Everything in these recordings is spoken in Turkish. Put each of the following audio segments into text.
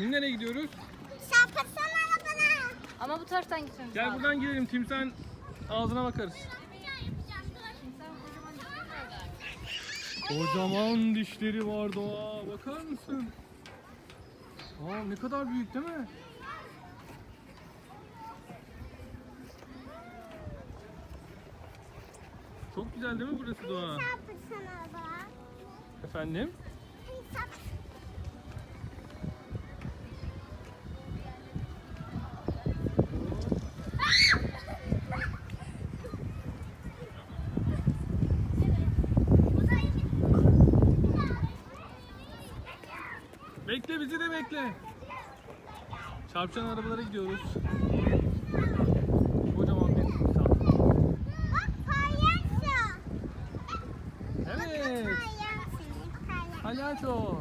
Şimdi nereye gidiyoruz? Çarpıtsana arabana. Ama bu taraftan gitmemiz Gel lazım. buradan gidelim. Timsahın ağzına bakarız. Kocaman dişleri var Doğa. Bakar mısın? Aa ne kadar büyük değil mi? Çok güzel değil mi burası Doğa? Efendim? Bekle bizi de bekle. Çarpışan arabalara gidiyoruz. Kocaman bir palyaço. Evet. Palyaço.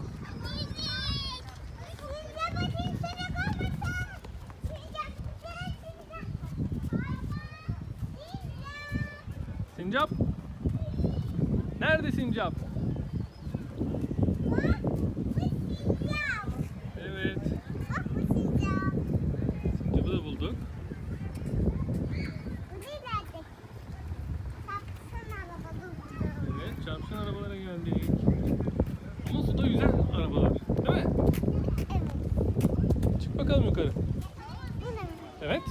Sincap. Nerede sincap? Bak bu sincap. Evet. Bak bu sincap. Sincap'ı da bulduk. Bu değil artık. Çarpıtsana arabada duruyor. Evet. Çarpışan arabalara geldik. Ama suda yüzen arabalar. Değil mi? Evet. Çık bakalım yukarı. Evet.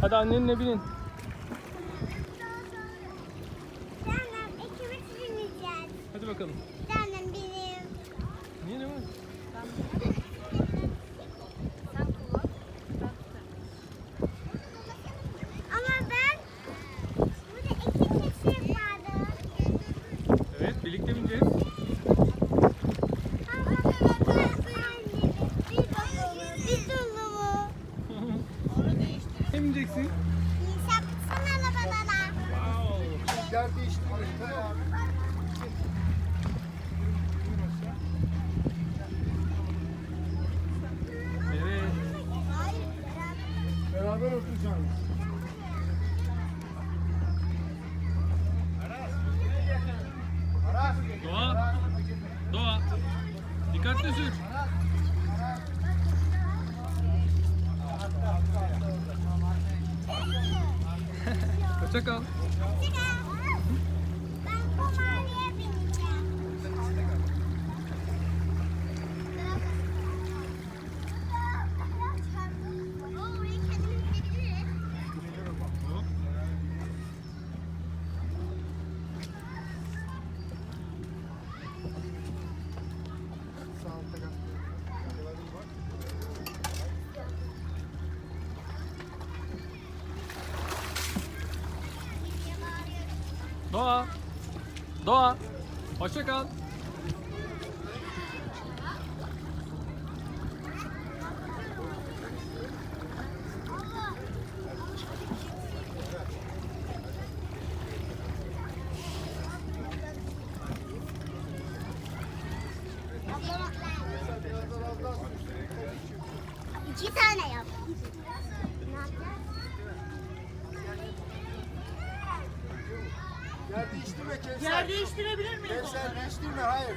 Hadi annenle binin. Canım ikimiz bineceğiz. Hadi bakalım. Canım benim. Niye ne var? Sen kullan. Ben tutarım. Ama ben burada iki kişi vardı. Evet birlikte bineceğiz. Ama bir bakalım. Bir dolu mu? Kim bineceksin? Çarpıtsana arabalara. Wow. Yer değiştirmeyin. Tamam. Evet. Beraber oturacaksınız. Doğa. Doğa. Dikkatli sür. Hoşça kal. Doğa. Doğa. Hoşça kal. İki tane yap. Ne yapacağız? Yer değiştirme Kevser. Yer değiştirebilir miyiz? Kevser değiştirme. Hayır.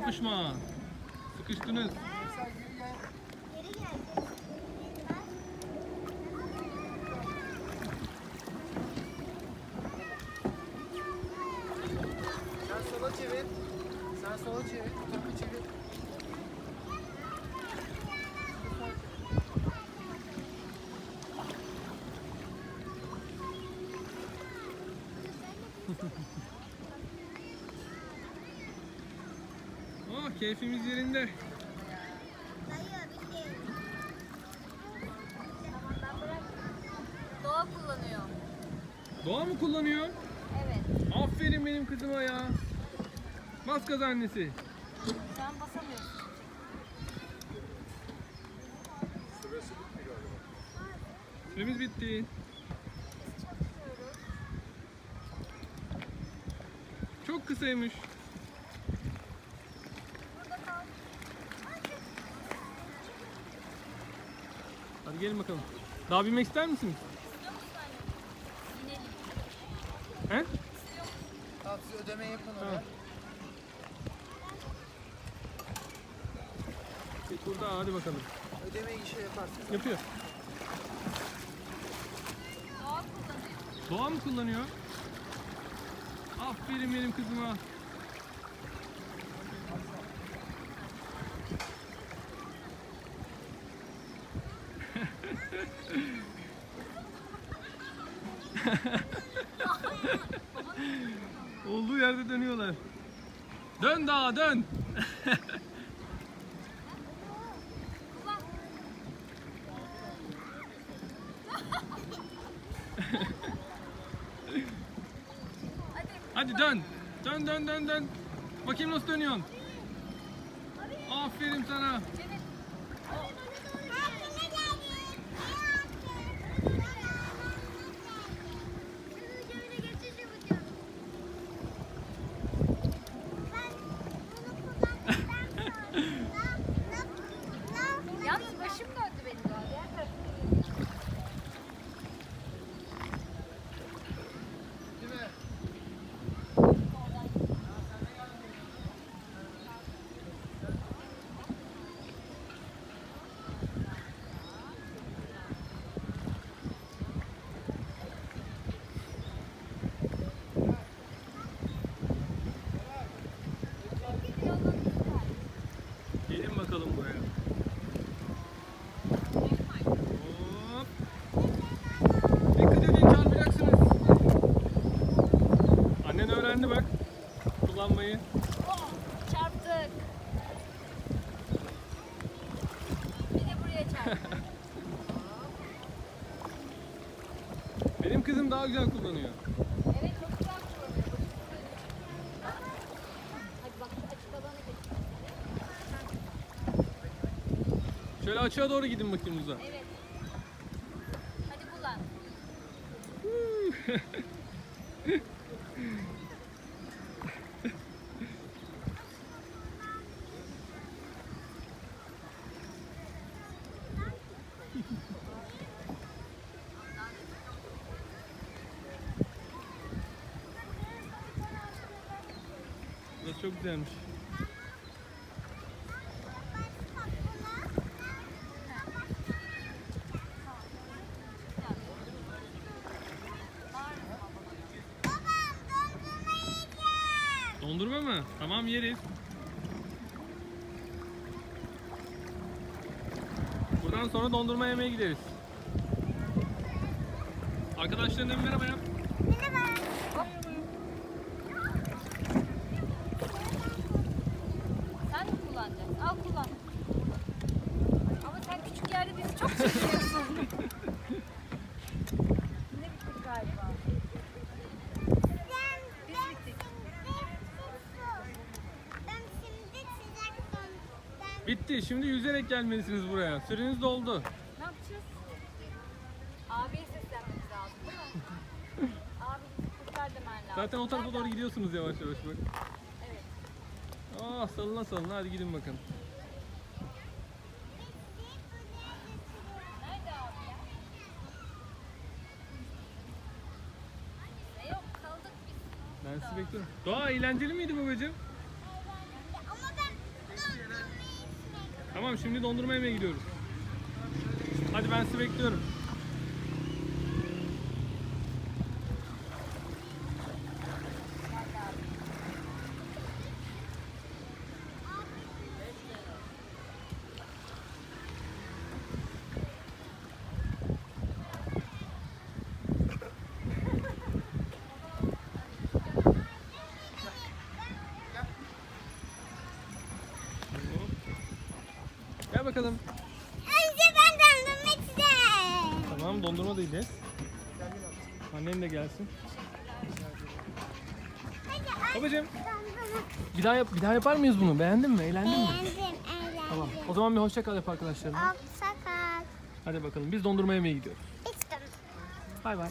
çarpışma. Sıkıştınız. Sen sola çevir. Sen sola çevir. Topu çevir. Oh keyfimiz yerinde. Doğa kullanıyor. Doğa mı kullanıyor? Evet. Aferin benim kızıma ya. Bas gaz annesi. Sen basamıyorsun. Süremiz bitti. Çok kısaymış. Hadi gelin bakalım. Daha binmek ister misiniz? He? Tamam siz ödeme yapın oraya. Git Burada hadi bakalım. Ödemeyi şey yaparsın. Yapıyor. Doğa kullanıyor. Doğa mı kullanıyor? Aferin benim kızıma. Olduğu yerde dönüyorlar. Dön daha dön. Hadi dön. Dön dön dön dön. Bakayım nasıl dönüyorsun. Aferin sana. Cemil. Altına geldik. Sizi cebine geçiş yapacağım. Ben bunu kullandıktan sonra Yalnız başım döndü benim doğa. Diğer tarafa. Değil mi? Gelin bakalım buraya. Hop. Dikkat edin çarpacaksınız. Annen öğrendi bak. Kullanmayı. Oh, çarptık. Bir de buraya çarptık. Benim kızım daha güzel kullanıyor. Evet çok güzel kullanıyor. Hadi bak şu açık alana geç. Şöyle açığa doğru gidin bakayım uza. Evet. Hadi kullan. Güzelmiş. Dondurma mı? Tamam yeriz. Buradan sonra dondurma yemeye gideriz. Arkadaşlarına merhaba yap. Bitti. Şimdi yüzerek gelmelisiniz buraya. Süreniz doldu. Ne yapacağız? Abiye seslenmemiz lazım değil mi? Abi bizi kurtar demen lazım. Zaten o tarafa doğru gidiyorsunuz yavaş yavaş bak. Evet. Ah salına salına hadi gidin bakın. Ben sizi bekliyorum. Doğa eğlenceli miydi babacığım? Ama ben Tamam şimdi dondurma yemeye gidiyoruz. Hadi ben sizi bekliyorum. Gel bakalım. Önce ben dondurmak isterim. Tamam dondurma da yiyeceğiz. Annen de gelsin. Hadi Babacığım dondurma. bir daha yap bir daha yapar mıyız bunu? Beğendin mi? Eğlendin mi? Beğendim, eğlendim. Tamam. O zaman bir hoşça kal yap arkadaşlarına. Hoşça kal. Hadi bakalım biz dondurma yemeye gidiyoruz. İçtim. Bay bay.